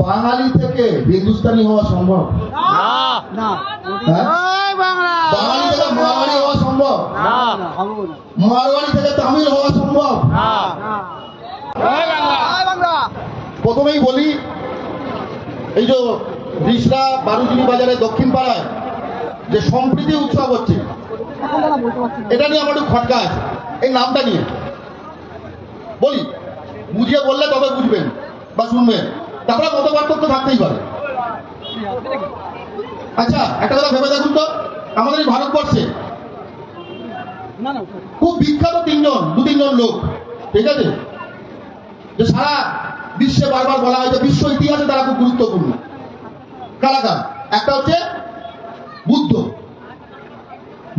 বাঙালি থেকে হিন্দুস্তানি হওয়া সম্ভব? না। হ্যাঁ? বাঙালি থেকে মারোয়ারি হওয়া সম্ভব? না মারোয়ারি থেকে তামিল হওয়া সম্ভব? প্রথমেই বলি এই যে রিসরা বারুজুরি বাজারে দক্ষিণ পাড়ায় যে সম্প্রীতি উৎসব হচ্ছে এটা নিয়ে আমার একটু খটকা আছে। এই নামটা নিয়ে। বলি বুঝিয়ে বললে তবে বুঝবেন বা শুনবেন। তারপরে মত পার্থক্য থাকতেই পারে? আচ্ছা একটা কথা ভেবে দেখুন তো আমাদের ভারতবর্ষে খুব বিখ্যাত তিনজন দু তিনজন লোক ঠিক আছে? যে সারা বিশ্বে বারবার বলা হয় যে বিশ্ব ইতিহাসে তারা খুব গুরুত্বপূর্ণ। কারা কারা? একটা হচ্ছে বুদ্ধ।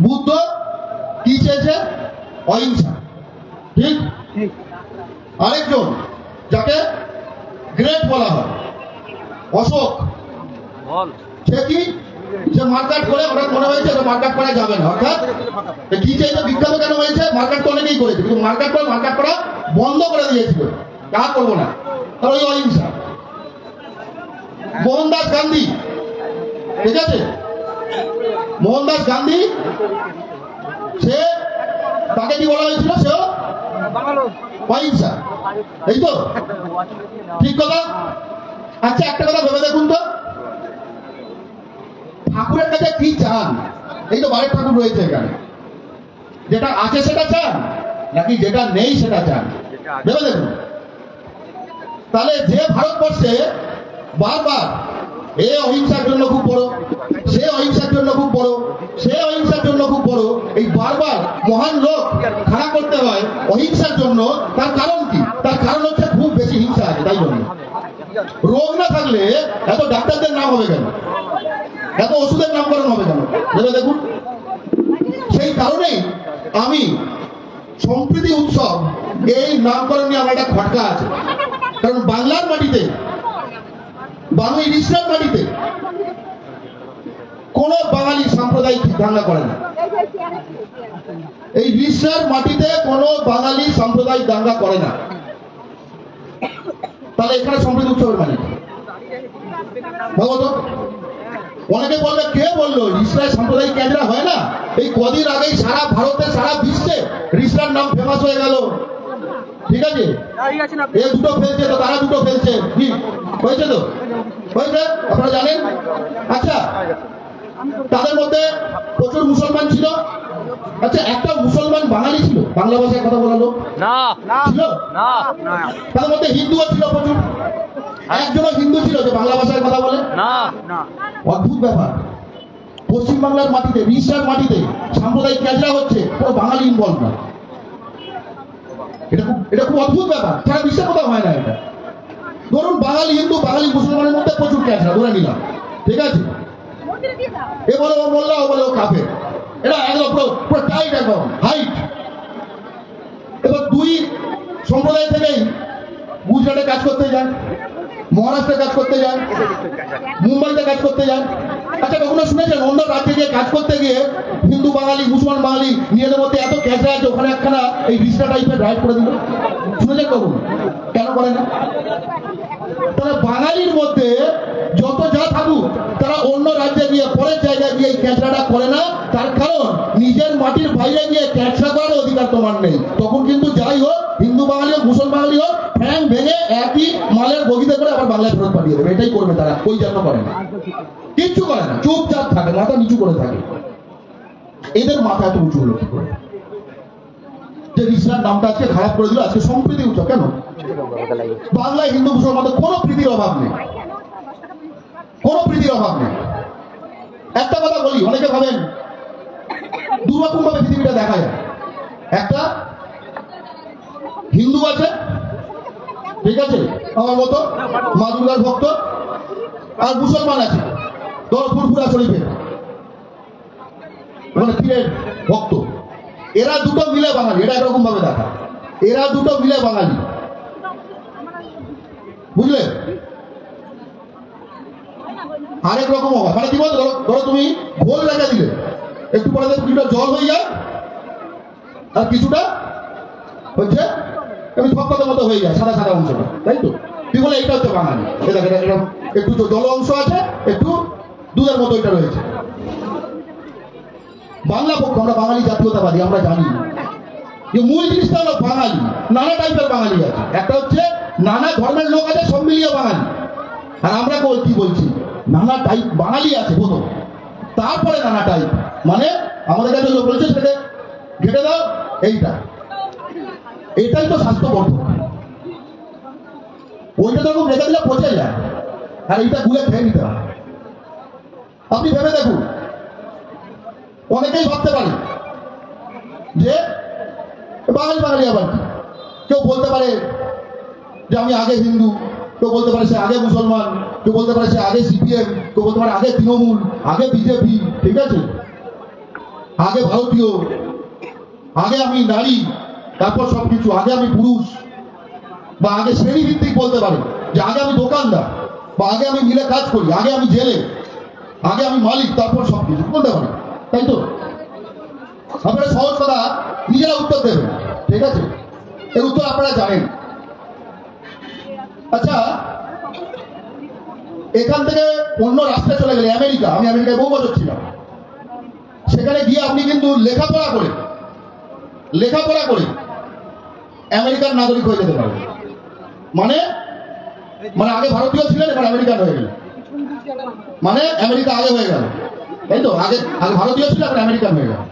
বুদ্ধ কি চেয়েছে? অহিংসা। ঠিক। আরেকজন যাকে গ্রেট বলা হয়। অশোক। সে কি? সে মার্কেট করে হঠাৎ মনে হয়েছে মার্কেট করা যাবে না অর্থাৎ কি চাইছে? বিখ্যাত কেন হয়েছে? মার্কেট তো অনেকেই করেছে কিন্তু মার্কেট করে মার্কেট করা বন্ধ করে দিয়েছিল। তা করব না? তার ওই অহিংসা। মোহনদাস গান্ধী। ঠিক আছে? মোহনদাস গান্ধী সে তাকে কি বলা হয়েছিল? সেও অহিংসা এই তো। ঠিক কথা? আচ্ছা একটা কথা ভেবে দেখুন তো। ঠাকুরের কাছে কি চান? এই তো বারের ঠাকুর রয়েছে এখানে। যেটা আছে সেটা চান? নাকি যেটা নেই সেটা চান? ভেবে দেখুন। তাহলে যে ভারতবর্ষে বারবার এ অহিংসার জন্য খুব বড়, সে অহিংসার জন্য খুব বড়, সে অহিংসার জন্য খুব বড়। এই বারবার মহান লোক খাড়া করতে হয় অহিংসার জন্য। তার কারণ কি? তার কারণ হচ্ছে খুব বেশি হিংসা আছে, তাই জন্য। রোগ না থাকলে এত ডাক্তারদের নাম হবে কেন? এত ওষুধের নামকরণ হবে কেন? ভেবে দেখুন। সেই কারণেই আমি সম্প্রীতি উৎসব, এই নামকরণ নিয়ে আমার একটা খটকা আছে। কারণ বাংলার মাটিতে বাংলা ইসলাম মাটিতে কোন বাঙালি সাম্প্রদায়িক দাঙ্গা করে না। এই বিশ্বের মাটিতে কোনো বাঙালি সাম্প্রদায়িক দাঙ্গা করে না। তাহলে এখানে সম্প্রীতি উৎসবের মানে ভগত অনেকে বলবে কে বলল? রিসলার সাম্প্রদায়িক কেন্দ্রা হয় না? এই কদিন আগেই সারা ভারতে সারা বিশ্বে রিসলার নাম ফেমাস হয়ে গেল। ঠিক আছে? এ দুটো ফেলছে তো তারা দুটো ফেলছে। হয়েছে তো? হয়েছে? আপনারা জানেন? আচ্ছা তাদের মধ্যে প্রচুর মুসলমান ছিল। আচ্ছা একটা মুসলমান বাঙালি ছিল? বাংলা ভাষায় কথা বলা লোক না। ছিল? না। তাদের মধ্যে হিন্দুও ছিল প্রচুর। একজনও হিন্দু ছিল যে বাংলা ভাষায় কথা বলে। না। না। অদ্ভুত ব্যাপার। পশ্চিমবাংলার মাটিতে উড়িষ্যার মাটিতে সাম্প্রদায়িক ক্যাজরা হচ্ছে কোনো বাঙালি ইনভলভ না। এটা খুব এটা খুব অদ্ভুত ব্যাপার। সারা বিশ্বে কোথাও হয় না এটা। ধরুন বাঙালি, হিন্দু, বাঙালি, মুসলমানের মধ্যে প্রচুর ক্যাজরা ধরে নিলাম। ঠিক আছে? এ বলে ও মোল্লা, ও বলে ও কাফে এটা একদম পুরো টাইট একদম হাইট এবার দুই সম্প্রদায় থেকেই গুজরাটে কাজ করতে যান, মহারাষ্ট্রে কাজ করতে যান, মুম্বাইতে কাজ করতে যান। আচ্ছা কখনো শুনেছেন অন্য রাজ্যে গিয়ে কাজ করতে গিয়ে হিন্দু বাঙালি, মুসলমান বাঙালি নিজেদের মধ্যে এত ক্যাচরা আছে, ওখানে একখানা এই রিস্টা টাইপের রাইড করে দিল। শুনেছেন কখন? কেন করে না? তাহলে বাঙালির মধ্যে যত যা থাকুক, তারা অন্য রাজ্যে গিয়ে, পরের জায়গায় গিয়ে এই ক্যাচরাটা করে না। তার কারণ, নিজের মাটির বাইরে গিয়ে ক্যাচরা করার অধিকার তোমার নেই। তখন কিন্তু যাই হোক, হিন্দু বাঙালি হোক, মুসলমান বাঙালি হোক, ফ্যাং ভেঙে একই মালের বগিতে করে আবার বাংলায় ফেরত পাঠিয়ে দেবে। এটাই করবে তারা, ওই জন্য করে না। কিচ্ছু করে না, চুপচাপ থাকে, মাথা নিচু করে থাকে। এদের মাথা এত উঁচু হলো কি করে? যে রিসলার নামটা আজকে খারাপ করে দিল, আজকে সম্প্রীতি উৎসব, কেন? বাংলায় হিন্দু মুসলমানদের কোনো প্রীতির অভাব নেই। প্রীতির অভাব নেই। একটা কথা বলি, অনেকে ভাবেন দুরকম ভাবে পৃথিবীটা দেখা যায়। একটা, হিন্দু আছে, ঠিক আছে, আমার মতো ভক্ত, আর মুসলমান আছে ধরো ফুরফুরা শরীফের মানে পীরের ভক্ত। এরা দুটো মিলে বাঙালি, এটা এরকম ভাবে দেখা। এরা দুটো মিলে বাঙালি। বুঝলে? আরেক রকম হবে। মানে কি বলতো? ধরো তুমি ঘোল রেখে দিলে। একটু পরে কিছুটা জল হয়ে যায়। আর কিছুটা হচ্ছে এমনি থকথকের মতো হয়ে যায়, সাদা সাদা অংশটা। তাই তো? তুই বলে? এইটা হচ্ছে বাঙালি। এটা এটা এটা একটু তো জল অংশ আছে, একটু দুধের মতো এটা রয়েছে। বাংলা পক্ষ, আমরা বাঙালি জাতীয়তাবাদী, আমরা জানি। যে মূল জিনিসটা হলো বাঙালি। নানা টাইপের বাঙালি আছে। একটা হচ্ছে নানা ধর্মের লোক আছে, সব মিলিয়ে বাঙালি। আর আমরা বল- কি বলছি? নানা টাইপ বাঙালি আছে প্রথম তারপরে নানা টাইপ মানে আমাদের কাছে লোক বলেছে সেটাকে ঘেটে দাও, এইটা। এটাই তো স্বাস্থ্যবর্ধক। ওইটা তো এখন রেখে দিলে পচে যায়। আর এইটা গুলে খেয়ে নিতে আপনি ভেবে দেখুন। অনেকেই ভাবতে পারে যে, বাঙালি বাঙালি আবার কি? কেউ বলতে পারে যে, আমি আগে হিন্দু। কেউ বলতে পারে, সে আগে মুসলমান। কেউ বলতে পারে সে আগে সিপিএম কেউ বলতে পারে আগে তৃণমূল, আগে বিজেপি ঠিক আছে? আগে ভারতীয়, আগে আমি নারী, তারপর সব কিছু আগে আমি পুরুষ, বা আগে শ্রেণি ভিত্তিক বলতে পারে, যে আগে আমি দোকানদার, বা আগে আমি মিলে কাজ করি, আগে আমি জেলে, আগে আমি মালিক, তারপর সব কিছু বলতে পারে, তাই তো? আপনারা সহজ কথা, নিজেরা উত্তর দেবেন, ঠিক আছে? এর উত্তর আপনারা জানেন। আচ্ছা এখান থেকে অন্য রাস্তায় চলে গেলে, আমেরিকা। আমি আমেরিকায় বহু বছর ছিলাম সেখানে গিয়ে আপনি কিন্তু লেখাপড়া করে লেখাপড়া করে আমেরিকার নাগরিক হয়ে যেতে পারবেন। মানে মানে আগে ভারতীয় ছিলেন, এবার আমেরিকান হয়ে গেলেন। মানে আমেরিকা আগে হয়ে গেল। তাই তো? আগে আগে ভারতীয় ছিল, এখন আমেরিকান হয়ে গেল।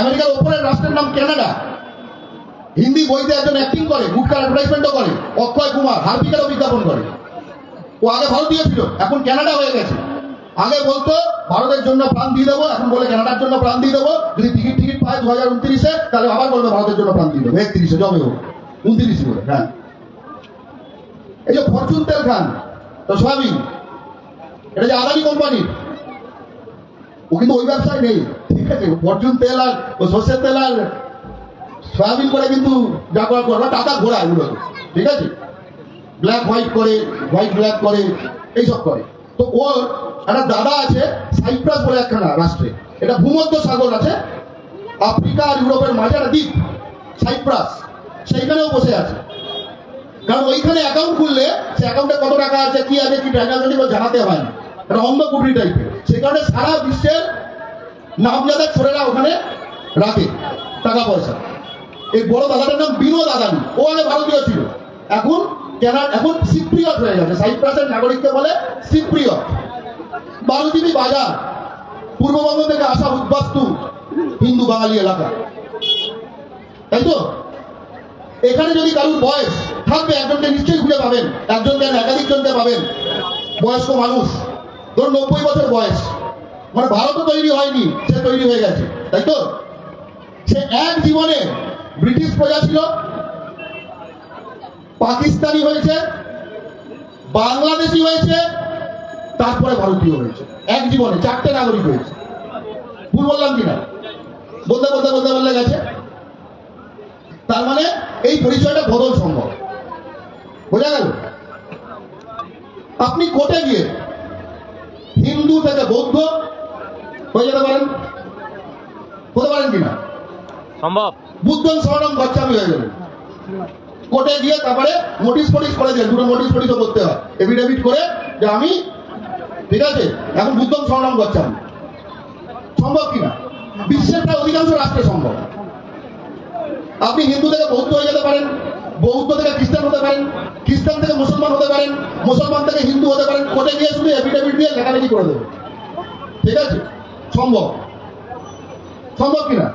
আমেরিকার ওপরের রাষ্ট্রের নাম কানাডা হিন্দি বইতে একজন অ্যাক্টিং করে, গুটকার অ্যাডভার্টাইজমেন্টও করে, অক্ষয় কুমার, হার্পিকারও বিজ্ঞাপন করে। ও আগে ভারতীয় ছিল এখন কানাডা হয়ে গেছে। আগে বলতো, ভারতের জন্য প্রাণ দিয়ে দেবো এখন বলে কানাডার জন্য প্রাণ দিয়ে দেবো। যদি টিকিট টিকিট পায় দু হাজার উনত্রিশে, তাহলে আবার বলবে ভারতের জন্য প্রাণ দিয়ে দেবো। একত্রিশে জবে হোক, উনত্রিশে বলে হ্যাঁ। এই যে ফরচুন তেল খান, তো সোয়াবিন এটা যে আদানি কোম্পানির ও কিন্তু ওই ব্যবসায় নেই। ঠিক আছে ফরচুন তেল আর, ও সর্ষের তেল আর, সয়াবিন করে কিন্তু যা করার টাকা ঘোরায় এগুলো ঠিক আছে? ব্ল্যাক হোয়াইট করে হোয়াইট ব্ল্যাক করে, এইসব করে। তো ওর একটা দাদা আছে, সাইপ্রাস বলে একখানা রাষ্ট্রে। এটা ভূমধ্য সাগর আছে, আফ্রিকা আর ইউরোপের মাঝে একটা দ্বীপ সাইপ্রাস। সেইখানেও বসে আছে। কারণ ওইখানে অ্যাকাউন্ট খুললে সে অ্যাকাউন্টে কত টাকা আছে, কি আছে, কি ট্রানজাকশন জানাতে হয় না। এটা অন্ধকুটি টাইপের সে কারণে সারা বিশ্বের নামজাদা ছোড়েরা ওখানে রাখে টাকা পয়সা। এই বড় দাদাটার নাম বিনোদ আদানি। ও আগে ভারতীয় ছিল। এখন কেন এখন সিপ্রিয়ট হয়ে গেছে। সাইপ্রাসের নাগরিককে বলে সিপ্রিয়ট বারুদিবি বাজার পূর্ববঙ্গ থেকে আসা উদ্বাস্তু হিন্দু বাঙালি এলাকা। তাই তো? এখানে যদি কারুর বয়স থাকবে, একজনকে নিশ্চয়ই খুঁজে পাবেন। একজন কেন একাধিক জনকে পাবেন। বয়স্ক মানুষ। ধরুন নব্বই বছর বয়স। মানে ভারতও তৈরি হয়নি, সে তৈরি হয়ে গেছে। তাই তো? সে এক জীবনে ব্রিটিশ প্রজা ছিল পাকিস্তানি হয়েছে বাংলাদেশি হয়েছে তারপরে ভারতীয় হয়েছে। এক জীবনে চারটে নাগরিক হয়েছে। ভুল বললাম কিনা? বলতে বলতে বলতে বললে গেছে। তার মানে এই পরিচয়টা বদল সম্ভব। বোঝা গেল? আপনি কোর্টে গিয়ে হিন্দু থেকে বৌদ্ধ হয়ে যেতে পারেন। হতে পারেন কিনা? সম্ভব। বুদ্ধন শরণম গচ্ছামি হয়ে গেলেন কোর্টে গিয়ে তারপরে নোটিশ ফটিস করে দেন, দুটো নোটিশ ফটিসও করতে হয়। এফিডেভিট করে যে আমি, ঠিক আছে, এখন বুদ্ধম শরণম গচ্ছামি সম্ভব কিনা? বিশ্বের প্রায় অধিকাংশ রাষ্ট্রে সম্ভব। আপনি হিন্দু থেকে বৌদ্ধ হয়ে যেতে পারেন, বৌদ্ধ থেকে খ্রিস্টান হতে পারেন, খ্রিস্টান থেকে মুসলমান হতে পারেন, মুসলমান থেকে হিন্দু হতে পারেন কোর্টে গিয়ে শুধু এফিডেভিট দিয়ে লেখালেখি করে দেবে? ঠিক আছে? সম্ভব। সম্ভব কিনা?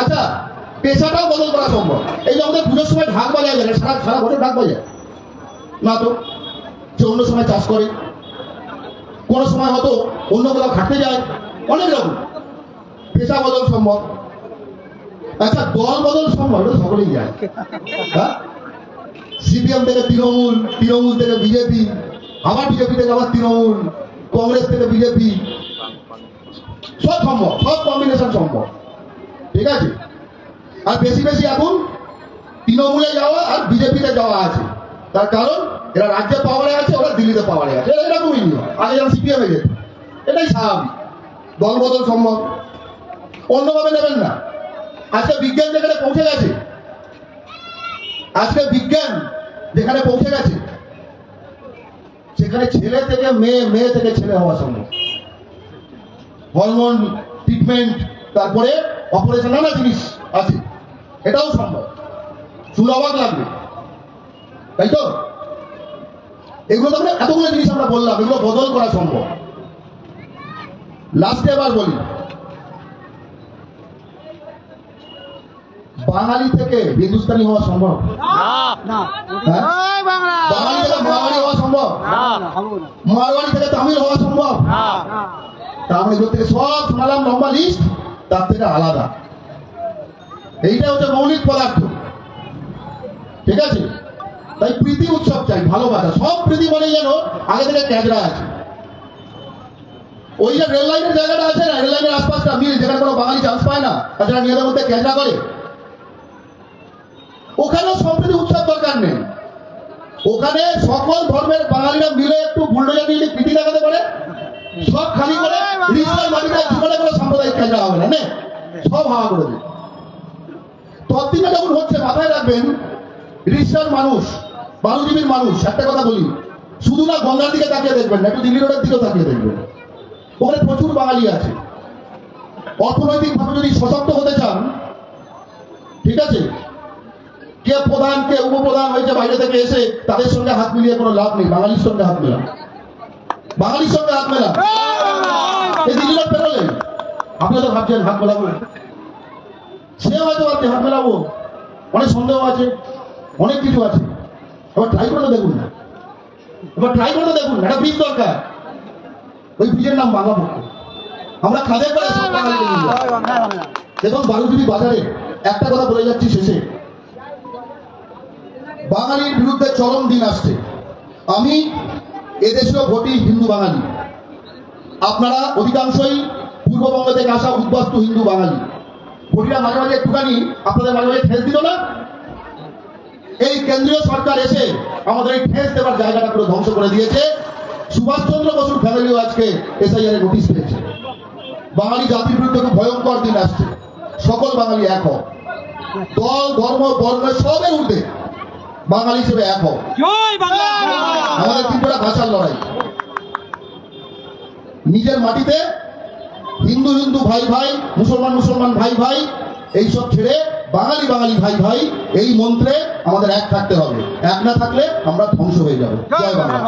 আচ্ছা পেশাটাও বদল করা সম্ভব। এই যে আমাদের পুজোর সময় ঢাক বাজায় যায় সারা সারা বছর ঢাক বাজায়। না তো, যে অন্য সময় চাষ করে, কোনো সময় হয়তো অন্য কোথাও খাটতে যায়, অনেক রকম। পেশা বদল সম্ভব। আচ্ছা দল বদল সম্ভব সকলেই যায় হ্যাঁ? সিপিএম থেকে তৃণমূল তৃণমূল থেকে বিজেপি, আবার বিজেপি থেকে আবার তৃণমূল, কংগ্রেস থেকে বিজেপি। সব সম্ভব, সব কম্বিনেশন সম্ভব। ঠিক আছে? আর বেশি বেশি এখন তৃণমূলে যাওয়া আর বিজেপিতে যাওয়া আছে। তার কারণ, এরা রাজ্যে পাওয়ারে আছে, ওরা দিল্লিতে পাওয়ারে আছে। এরা এরকমই আগে যেমন সিপিএমে যেত, এটাই স্বাভাবিক। দল বদল সম্ভব। অন্যভাবে নেবেন না। আজকে বিজ্ঞান যেখানে পৌঁছে গেছে, আজকে বিজ্ঞান যেখানে পৌঁছে গেছে, সেখানে ছেলে থেকে মেয়ে মেয়ে থেকে ছেলে হওয়া সম্ভব। হরমোন ট্রিটমেন্ট তারপরে অপারেশন নানা জিনিস আছে। এটাও সম্ভব। শুনে অবাক লাগবে। তাই তো? এগুলো তো আমরা এতগুলো জিনিস আমরা বললাম এগুলো বদল করা সম্ভব। লাস্টে এবার বলি। বাঙালি থেকে হিন্দুস্তানি হওয়া সম্ভব? না। হ্যাঁ? বাঙালি থেকে মারোয়ারি হওয়া সম্ভব? না মারোয়ারি থেকে তামিল হওয়া সম্ভব? না। তার মানে এগুলো থেকে সব শোনালাম লম্বা লিস্ট তার থেকে আলাদা। এইটা হচ্ছে মৌলিক পদার্থ। ঠিক আছে? তাই প্রীতি উৎসব চাই ভালোবাসা। সব প্রীতি মানে যেন আগে থেকে ক্যাজরা আছে। ওই যে রেল লাইনের জায়গাটা আছে না রেল লাইনের আশপাশটা মিল যেখানে কোনো বাঙালি চান্স পায় না তাছাড়া নিজেদের মধ্যে ক্যাজরা করে। ওখানেও সম্প্রীতি উৎসব দরকার নেই। ওখানে সকল ধর্মের বাঙালিরা মিলে একটু বুলডোজার নিয়ে প্রীতি দেখাতে পারে সব খালি করে রিস্তার মাটিতে জীবনে কোনো সাম্প্রদায়িক কাজ হবে না। সব হাওয়া করে দেবে। তদ্দিনে যখন হচ্ছে মাথায় রাখবেন রিস্তার মানুষ বালুজীবীর মানুষ একটা কথা বলি শুধু না গঙ্গার দিকে তাকিয়ে দেখবেন না একটু দিল্লি রোডের দিকেও তাকিয়ে দেখবেন। ওখানে প্রচুর বাঙালি আছে। অর্থনৈতিকভাবে যদি সশক্ত হতে চান ঠিক আছে? কে প্রধান কে উপপ্রধান হয়েছে বাইরে থেকে এসে তাদের সঙ্গে হাত মিলিয়ে কোনো লাভ নেই বাঙালির সঙ্গে হাত মেলা বাঙালির সঙ্গে হাত মেলা এই দিল্লির পেরোলেন আপনি তো ভাবছেন হাত মেলাবো সে হয়তো আপনি হাত মেলাবো। অনেক সন্দেহ আছে অনেক কিছু আছে। এবার ট্রাই করে দেখুন না। এবার ট্রাই করে দেখুন একটা বীজ দরকার। ওই বীজের নাম বাংলা পক্ষ আমরা খাদে করে সব বাঙালিকে নিয়ে যাব। জয় বাংলা বাংলা দেখুন বালুজুরি বাজারে একটা কথা বলে যাচ্ছি শেষে। বাঙালির বিরুদ্ধে চরম দিন আসছে। আমি এদেশেও ভোটি হিন্দু বাঙালি। আপনারা অধিকাংশই পূর্ববঙ্গ থেকে আসা উদ্বাস্তু হিন্দু বাঙালি। ভোটিরা মাঝে মাঝে একটুখানি আপনাদের মাঝে মাঝে ঠেস দিল না? এই কেন্দ্রীয় সরকার এসে আমাদের এই ঠেস দেওয়ার জায়গাটা পুরো ধ্বংস করে দিয়েছে। সুভাষচন্দ্র বসুর ফ্যামিলিও আজকে এসআইআর নোটিশ পেয়েছে। বাঙালি জাতির বিরুদ্ধে খুব ভয়ঙ্কর দিন আসছে। সকল বাঙালি এক হোক দল ধর্ম বর্ণ সবের ঊর্ধ্বে বাঙালি হিসেবে এক হোক আমাদের ত্রিপুরা ভাষার লড়াই। নিজের মাটিতে হিন্দু হিন্দু ভাই ভাই, মুসলমান মুসলমান ভাই ভাই, এইসব ছেড়ে বাঙালি বাঙালি ভাই ভাই, এই মন্ত্রে আমাদের এক থাকতে হবে। এক না থাকলে আমরা ধ্বংস হয়ে যাব। জয় বাংলা।